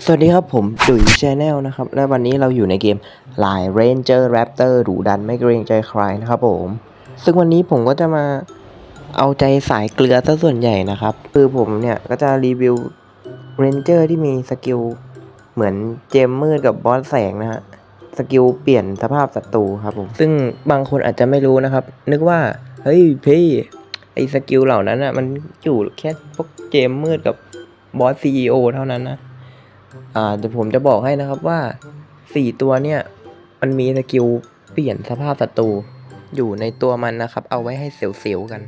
สวัสดีครับผมดุยชแนลนะครับ และวันนี้เราอยู่ในเกม Line Ranger Raptor ดุดันไม่เกรงใจใครนะครับผม ซึ่งวันนี้ผมก็จะมาเอาใจสายเกลือซะส่วนใหญ่นะครับ คือผมเนี่ยก็จะรีวิว Ranger ที่มีสกิลเหมือนเจมมืดกับบอสแสงนะฮะ สกิลเปลี่ยนสภาพศัตรูครับผม ซึ่งบางคนอาจจะไม่รู้นะครับ นึกว่า เฮ้ยพี่ไอสกิลเหล่านั้นอะมันอยู่แค่พวกเกมมืดกับบอส CEO เท่านั้นนะ อ่าเดี๋ยวผมจะบอกให้นะครับว่าสี่ตัวเนี่ย มันมีสกิลเปลี่ยนสภาพศัตรูอยู่ในตัวมันนะครับ เอาไว้ให้เสียวๆกัน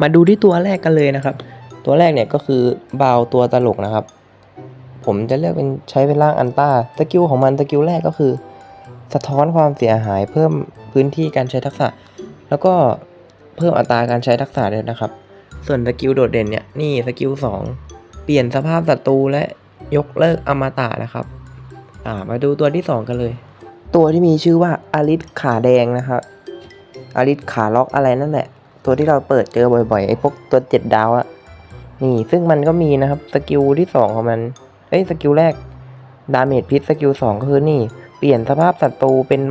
มาดูที่ตัวแรกกันเลยนะครับ ตัวแรกเนี่ยก็คือบาวตัวตลกนะครับ ผมจะเลือกเป็นใช้เป็นร่างอันต้าสกิลของมันสกิลแรกก็คือ สะท้อนความเสียหายเพิ่มพื้นที่การใช้ทักษะ แล้วก็เพิ่มอัตราการใช้ทักษะด้วยนะครับ ส่วนสกิลโดดเด่นเนี่ยนี่สกิลสองเปลี่ยนสภาพศัตรูและ ยกเลิกอมตะนะครับ อ่า มาดูตัวที่สองกันเลย ตัวที่มีชื่อว่าอาริสขาแดงนะครับอาริสขาล็อกอะไรนั่นแหละ ตัวที่เราเปิดเจอบ่อยๆไอ้พวกตัวเจ็ดดาวอะนี่ซึ่งมันก็มีนะครับสกิลที่สองของมันเอ้ยสกิลแรกดาเมจพิษสกิลสองก็คือนี่ เปลี่ยนสภาพศัตรูเป็น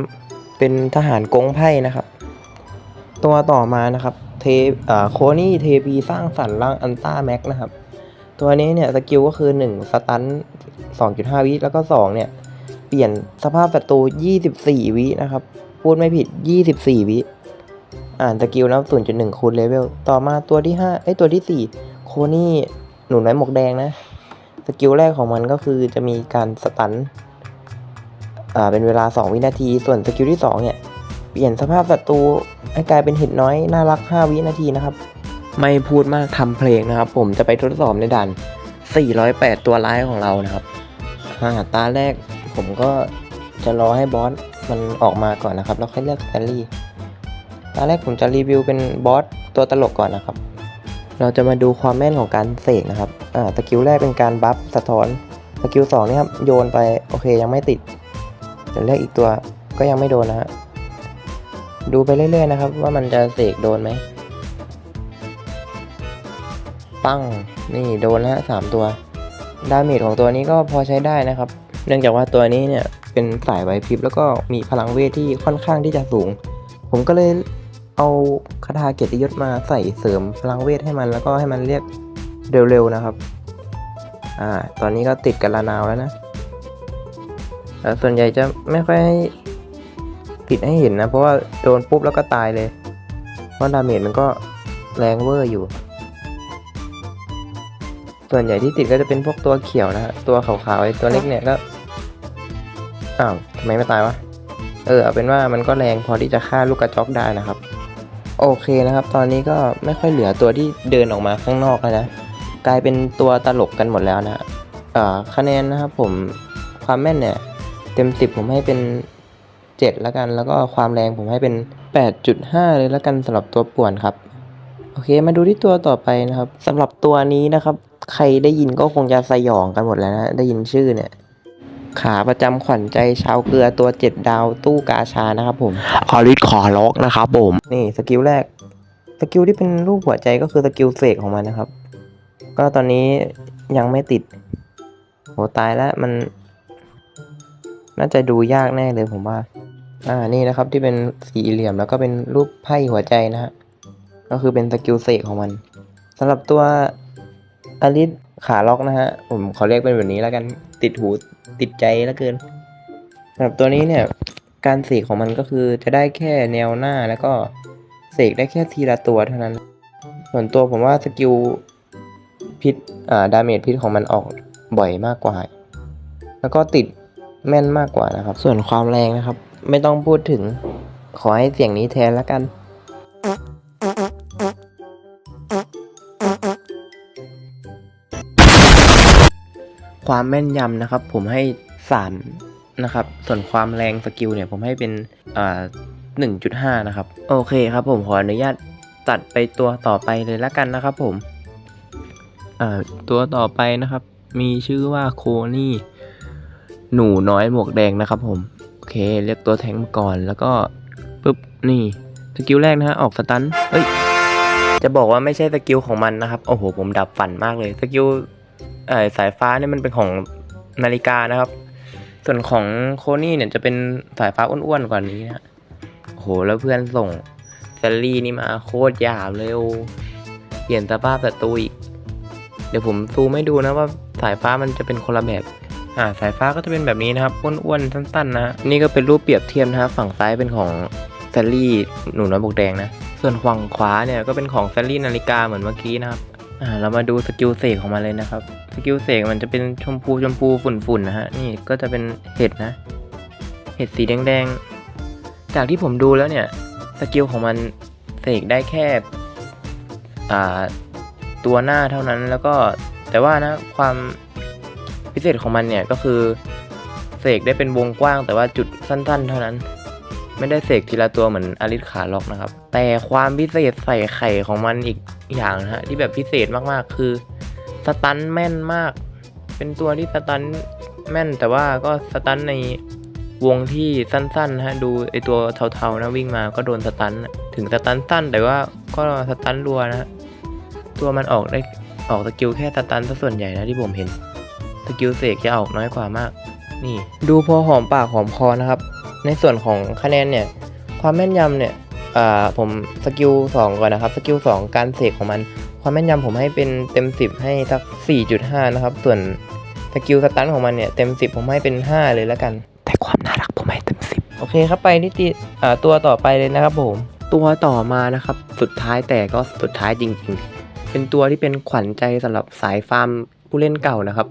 เป็นทหารกงไพ่นะครับ ตัวต่อมานะครับ เทอ่าโคนี่เทปีสร้างสรรค์ร่างอันต้าแม็กนะครับ ตัวนี้เนี่ยสกิลก็คือ 1 สตัน 2.5 วิแล้วก็ 2 เนี่ย เปลี่ยนสภาพศัตรู 24 วินะครับ พูดไม่ผิด 24 วิ อ่านสกิลนับ0.1 คูณเลเวล ต่อมาตัวที่ 5 เอ้ย ตัวที่ 4 โคนี่หนุนไว้หมวกแดงนะ สกิลแรกของมันก็คือจะมีการสตัน อ่า เป็นเวลา 2 วินาที ส่วนสกิลที่ 2 เนี่ย เปลี่ยนสภาพศัตรูให้กลายเป็นเห็ดน้อย น่ารัก 5 วินาทีนะครับ ไม่พูดมากทำเพลงนะครับ ผมจะไปทดสอบในด่าน 408 ตัวร้ายของเรานะครับอ่าตาแรกผมก็จะรอให้บอสมันออกมาก่อนนะครับ แล้วค่อยเลือกแซลลี่ตาแรกผมจะรีวิวเป็นบอสตัวตลกก่อนนะครับ เราจะมาดูความแม่นของการเสกนะครับอ่าสกิลแรกเป็นการบัฟสะท้อนสกิลสองนี่ครับโยนไปโอเคยังไม่ติดเดี๋ยวเลือกอีกตัวก็ยังไม่โดนนะฮะดูไปเรื่อยๆนะครับ ว่ามันจะเสกโดนไหม ปั้งนี่โดนแล้วฮะสามตัว ดาเมจของตัวนี้ก็พอใช้ได้นะครับ เนื่องจากว่าตัวนี้เนี่ยเป็นสายไวพริบแล้วก็มีพลังเวทที่ค่อนข้างที่จะสูง ผมก็เลยเอาคาถาเกียรติยศมาใส่เสริมพลังเวทให้มันแล้วก็ให้มันเรียกเร็วๆนะครับ อ่า ตอนนี้ก็ติดกับลานาวแล้วนะแต่ส่วนใหญ่จะไม่ค่อยให้ติดให้เห็นนะ เพราะว่าโดนปุ๊บแล้วก็ตายเลย เพราะดาเมจมันก็แรงเวอร์อยู่ ส่วนใหญ่ที่ติดก็จะเป็นพวกตัวเขียวนะฮะตัวขาวๆไอ้ตัวเล็กเนี่ยก็อ้าวทำไมไม่ตายวะเออเอาเป็นว่ามันก็แรงพอที่จะฆ่าลูกกระจอกได้นะครับ โอเคนะครับ ตอนนี้ก็ไม่ค่อยเหลือตัวที่เดินออกมาข้างนอกแล้วนะกลายเป็นตัวตลกกันหมดแล้วนะฮะอ่าคะแนนนะครับผมความแม่นเนี่ย เต็ม 10 ผมให้เป็น 7 แล้วกัน แล้วก็ความแรงผมให้เป็น 8.5 เลยแล้วกันสำหรับตัวป่วนครับ โอเคมาดูที่ตัวต่อไปนะครับสำหรับตัวนี้นะครับ ใครได้ยินก็คงจะสยองกันหมดแล้วนะ ได้ยินชื่อเนี่ย ขาประจำขวัญใจชาวเกลือตัวเจ็ดดาวตู้กาชานะครับผมอาริสขอล็อกนะครับผม นี่สกิลแรก สกิลที่เป็นรูปหัวใจก็คือสกิลเสกของมันนะครับ ก็ตอนนี้ยังไม่ติด โหตายแล้วมัน น่าจะดูยากแน่เลยผมว่า อ่านี่นะครับที่เป็นสี่เหลี่ยมแล้วก็เป็นรูปไพ่หัวใจนะฮะก็คือเป็นสกิลเสกของมันสำหรับตัว อลิสขาล็อกนะฮะ ผมขอเรียกเป็นแบบนี้แล้วกัน ติดหูติดใจแล้วเกินสำหรับตัวนี้เนี่ย การเสกของมันก็คือจะได้แค่แนวหน้าแล้วก็เสกได้แค่ทีละตัวเท่านั้น ส่วนตัวผมว่าสกิลพิษ อ่า ดาเมจพิษของมันออกบ่อยมากกว่า แล้วก็ติดแม่นมากกว่านะครับ ส่วนความแรงนะครับ ไม่ต้องพูดถึง ขอให้เสียงนี้แทนแล้วกัน ความแม่นยำนะครับ ผมให้สามนะครับ ส่วนความแรงสกิลเนี่ย ผมให้เป็นอ่าหนึ่งจุดห้านะครับ โอเคครับผมขออนุญาตตัดไปตัวต่อไปเลยละกันนะครับผมอ่าตัวต่อไปนะครับ มีชื่อว่าโคนี่ หนูน้อยหมวกแดงนะครับผม โอเค เรียกตัวแทงมาก่อนแล้วก็ปุ๊บนี่สกิลแรกนะฮะออกสตันเอ้ยจะบอกว่าไม่ใช่สกิลของมันนะครับ โอ้โห ผมดับฝันมากเลย สกิล สายฟ้าเนี่ยมันเป็นของนาฬิกานะครับ ส่วนของโคนี่เนี่ยจะเป็นสายฟ้าอ้วนๆกว่านี้นะโหแล้วเพื่อนส่งแซลลี่นี่มาโคตรหยาบเลยโอเปลี่ยนสภาพศัตรูอีก เดี๋ยวผมซูมให้ดูนะว่าสายฟ้ามันจะเป็นคนละแบบอ่าสายฟ้าก็จะเป็นแบบนี้นะครับอ้วนๆสั้นๆนะนี่ก็เป็นรูปเปรียบเทียบนะครับฝั่งซ้ายเป็นของแซลลี่หนูน้อยบกแดงนะส่วนฝั่งขวาเนี่ยก็เป็นของแซลลี่นาฬิกาเหมือนเมื่อกี้นะครับอ่าเรามาดูสกิลเสกของมันเลยนะครับ สกิลเสกมันจะเป็นชมพูชมพูฝุ่นๆนะฮะ นี่ก็จะเป็นเห็ดนะ เห็ดสีแดงๆ จากที่ผมดูแล้วเนี่ย สกิลของมันเสกได้แค่อ่าตัวหน้าเท่านั้นแล้วก็แต่ว่านะความพิเศษของมันเนี่ยก็คือเสกได้เป็นวงกว้าง แต่ว่าจุดสั้น ๆ เท่านั้น ไม่ได้เสกทีละตัวเหมือนอลิสขาล็อกนะครับ แต่ความพิเศษใส่ไข่ของมันอีกอย่างนะฮะที่แบบพิเศษมากๆคือ สตันแม่นมาก เป็นตัวที่สตันแม่นแต่ว่าก็สตันในวงที่สั้นๆนะฮะดูไอตัวเทาๆนะวิ่งมาก็โดนสตันถึงสตันสั้นแต่ว่าก็สตันรัวนะตัวมันออกได้ออกสกิลแค่สตันซะส่วนใหญ่นะที่ผมเห็นสกิลเสกจะออกน้อยกว่ามาก นี่ ดูพอหอมปากหอมคอนะครับ ในส่วนของคะแนนเนี่ย ความแม่นยำเนี่ยผมสกิล2ก่อนนะครับ สกิล2การเสกของมัน ความแม่นยำผมให้เป็นเต็ม 10 ให้สัก 4.5 นะครับ ส่วนสกิลสตันของมันเนี่ยเต็ม 10 ผมให้เป็น 5 เลยแล้วกัน แต่ความน่ารักผมให้เต็ม 10 โอเคครับไปที่ติอ่าตัวต่อไปเลยนะครับผม ตัวต่อมานะครับ สุดท้ายแต่ก็สุดท้ายจริง ๆ เป็นตัวที่เป็นขวัญใจสำหรับสายฟาร์มผู้เล่นเก่านะครับ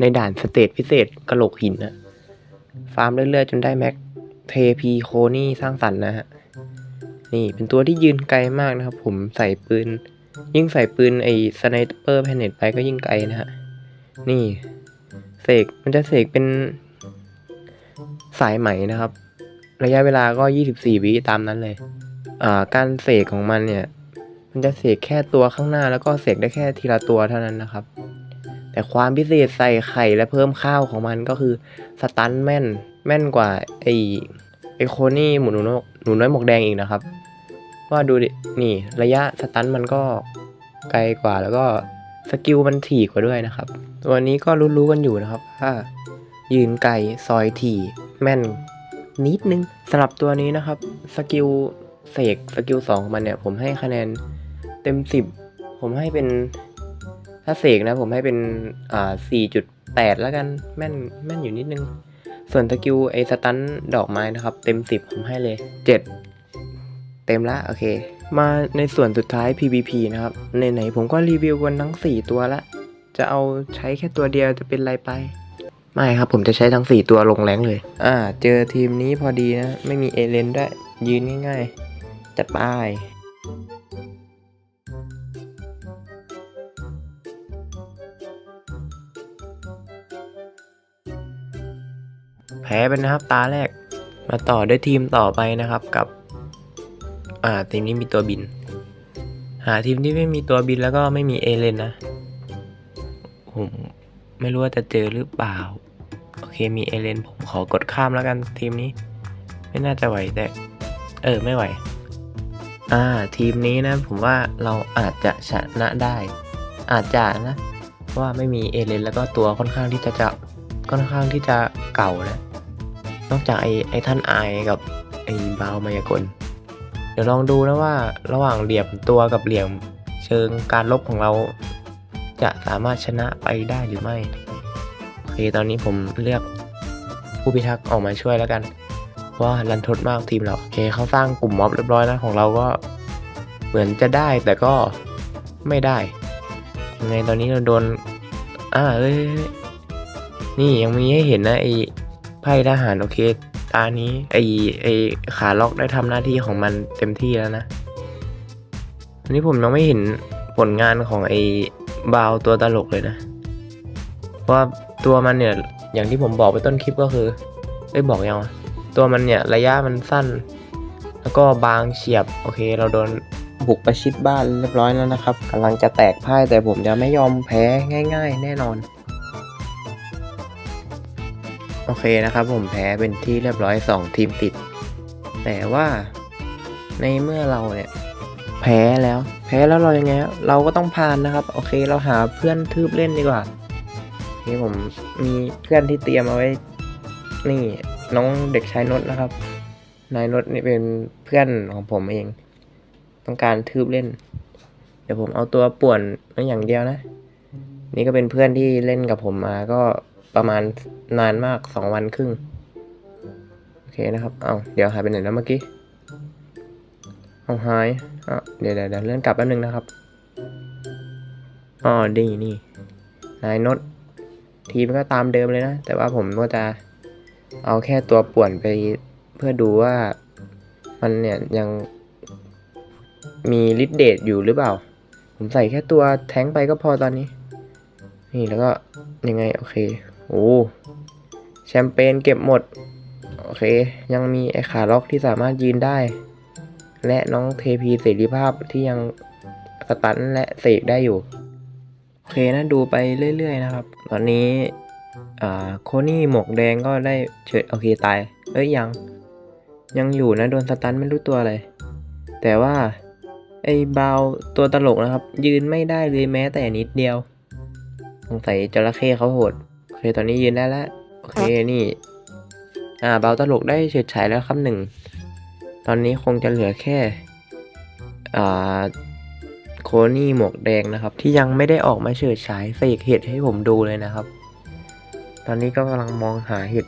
ในด่านสเตจพิเศษกระโหลกหินนะฟาร์มเรื่อยๆ จนได้แม็กเทพีโคนี่สร้างสรรค์นะฮะนี่เป็นตัวที่ยืนไกลมากนะครับ ผมใส่ปืน ยิ่งใส่ปืนไอ้สไนเปอร์แพนเน็ตไปก็ยิ่งไกลนะฮะ นี่เสกมันจะเสกเป็นสายไหมนะครับ ระยะเวลาก็ 24 วิตามนั้นเลยอ่าการเสกของมันเนี่ย มันจะเสกแค่ตัวข้างหน้าแล้วก็เสกได้แค่ทีละตัวเท่านั้นนะครับ แต่ความพิเศษใส่ไข่และเพิ่มข้าวของมันก็คือสตันแม่นแม่นกว่าไอไอโคนี่หมูหนูนกหนูน้อยหมวกแดงอีกนะครับ ว่าดูดิ นี่ระยะสตันมันก็ไกลกว่าแล้วก็สกิลมันถี่กว่าด้วยนะครับ ตัวนี้ก็รู้ๆกันอยู่นะครับว่ายืนไกลซอยถี่แม่นนิดนึงสำหรับตัวนี้นะครับสกิลเสกสกิลสองของมันเนี่ย ผมให้คะแนนเต็มสิบผมให้เป็นถ้าเสกนะ ผมให้เป็นอ่าสี่จุดแปดแล้วกันแม่นแม่นอยู่นิดนึง ส่วนสกิลไอสตันดอกไม้นะครับ เต็มสิบผมให้เลยเจ็ด เต็มละโอเค มาในส่วนสุดท้าย PVP นะครับไหนๆผมก็รีวิวกันทั้ง 4 ตัวละ จะเอาใช้แค่ตัวเดียวจะเป็นไรไป ไม่ครับผมจะใช้ทั้ง 4 ตัวลงแรงเลย อ่า เจอทีมนี้พอดีนะ ไม่มีเอเลนด้วย ยืนง่ายๆจัดไปแพ้ไปนะครับตาแรก มาต่อด้วยทีมต่อไปนะครับกับ อ่าทีมนี้มีตัวบิน หาทีมที่ไม่มีตัวบินแล้วก็ไม่มีเอเลนนะ ผมไม่รู้ว่าจะเจอหรือเปล่า โอเคมีเอเลนผมขอกดข้ามแล้วกันทีมนี้ ไม่น่าจะไหวแต่เออไม่ไหว อ่าทีมนี้นะ ผมว่าเราอาจจะชนะได้ อาจจะนะเพราะว่าไม่มีเอเลนแล้วก็ตัวค่อนข้างที่จะจะค่อนข้างที่จะเก่านะนอกจากไอ้ไอ้ท่านไอกับไอ้บาวมายากล เดี๋ยวลองดูนะว่าระหว่างเหลี่ยมตัวกับเหลี่ยมเชิงการลบของเรา จะสามารถชนะไปได้หรือไม่โอเคตอนนี้ผมเลือกผู้พิทักษ์ออกมาช่วยแล้วกันว่ารันทดมากทีมเราโอเคเขาสร้างกลุ่มม็อบเรียบร้อยนะของเราก็เหมือนจะได้แต่ก็ไม่ได้ยังไงตอนนี้เราโดนอ่าเอ้ยเอ้ยเอ้ยนี่ยังมีให้เห็นนะไอ้ไพ่ทหารโอเค ตานี้ไอไอขาล็อกได้ทำหน้าที่ของมันเต็มที่แล้วนะอันนี้ผมยังไม่เห็นผลงานของไอบาวตัวตลกเลยนะ เพราะตัวมันเนี่ยอย่างที่ผมบอกไปต้นคลิปก็คือได้บอกยังวะตัวมันเนี่ยระยะมันสั้น แล้วก็บางเฉียบโอเค เราโดนบุกประชิดบ้านเรียบร้อยแล้วนะครับกำลังจะแตกพ่ายแต่ผมจะไม่ยอมแพ้ง่าย ๆ แน่นอน โอเคนะครับผมแพ้เป็นที่เรียบร้อย 2 ทีมติด แต่ว่าในเมื่อเราเนี่ย แพ้แล้ว แพ้แล้วเรายังไงเราก็ต้องผ่านนะครับ โอเคเราหาเพื่อนทืบเล่นดีกว่านี่ผมมีเพื่อนที่เตรียมเอาไว้ นี่น้องเด็กชายนนท์นะครับ นายนนท์นี่เป็นเพื่อนของผมเอง ต้องการทืบเล่น เดี๋ยวผมเอาตัวป่วนมาอย่างเดียวนะ นี่ก็เป็นเพื่อนที่เล่นกับผมมาก็ ประมาณนานมากสองวันครึ่ง โอเคนะครับ เอาเดี๋ยวหายไปไหนแล้วเมื่อกี้ เอาหายอะเดี๋ยวเดี๋ยวเดี๋ยวเลื่อนกลับแป๊บนึงนะครับอ๋อดีนี่ นายนดทีมก็ตามเดิมเลยนะ แต่ว่าผมก็จะเอาแค่ตัวป่วนไปเพื่อดูว่ามันเนี่ยยังมีลิดเดตอยู่หรือเปล่า ผมใส่แค่ตัวแท้งไปก็พอตอนนี้ นี่แล้วก็ยังไงโอเค โอ้แชมเปญเก็บหมด โอเค ยังมีไอ้ขาล็อกที่สามารถยืนได้ และน้องเทพีเสรีภาพที่ยังสตันและเสกได้อยู่ โอเคนะดูไปเรื่อยๆนะครับ ตอนนี้โคนี่หมวกแดงก็ได้เฉยโอเคตาย เอ้ยยัง ยังอยู่นะโดนสตันไม่รู้ตัวอะไรแต่ว่าไอ้บาวตัวตลกนะครับ ยืนไม่ได้เลยแม้แต่นิดเดียว สงสัยจระเข้เขาโหด เคตอนนี้ยืนได้แล้วโอเคนี่ อ่าบาวตลกได้เฉิดฉายแล้วครับหนึ่งตอนนี้คงจะเหลือแค่อ่าโคนี่หมวกแดงนะครับ ที่ยังไม่ได้ออกมาเฉิดฉายเสกเห็ดให้ผมดูเลยนะครับ ตอนนี้ก็กำลังมองหาเห็ด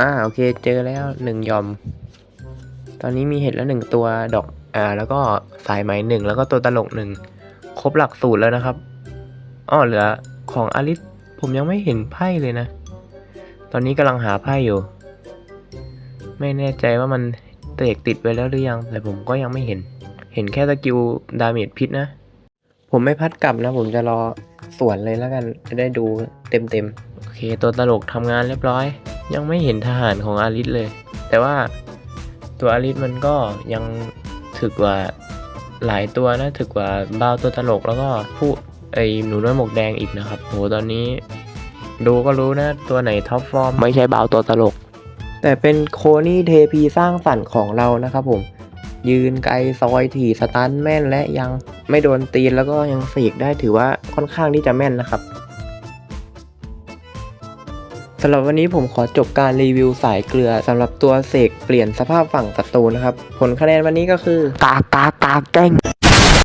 อ่าโอเคเจอแล้วหนึ่งยอม ตอนนี้มีเห็ดแล้วหนึ่งตัวดอกอ่าแล้วก็สายไหมหนึ่งแล้วก็ตัวตลกหนึ่งครบหลักสูตรแล้วนะครับอ้อเหลือของอลิส ผมยังไม่เห็นไพ่เลยนะ ตอนนี้กำลังหาไพ่อยู่ ไม่แน่ใจว่ามันเตกติดไว้แล้วหรือยัง แต่ผมก็ยังไม่เห็น เห็นแค่สกิลดาเมจพิษนะ ผมไม่พัดกลับนะ ผมจะรอสวนเลยแล้วกัน จะได้ดูเต็มๆ โอเค ตัวตลกทำงานเรียบร้อย ยังไม่เห็นทหารของอาริสเลย แต่ว่าตัวอาริสมันก็ยังถึกกว่าหลายตัวนะ ถึกกว่าบ้าวตัวตลกแล้วก็ผู้ ไอหนูน้อยหมวกแดงอีกนะครับโหตอนนี้ ดูก็รู้นะตัวไหนท็อปฟอร์มไม่ใช่บ้าวตัวตลก แต่เป็นโคนี่เทพีสร้างสรรค์ของเรานะครับผม ยืนไกลซอยถี่สตันแม่นและยังไม่โดนตีนแล้วก็ยังเสกได้ถือว่าค่อนข้างที่จะแม่นนะครับสำหรับวันนี้ผมขอจบการรีวิวสายเกลือสำหรับตัวเสกเปลี่ยนสภาพฝั่งศัตรูนะครับ ผลคะแนนวันนี้ก็คือกากากากแก้ง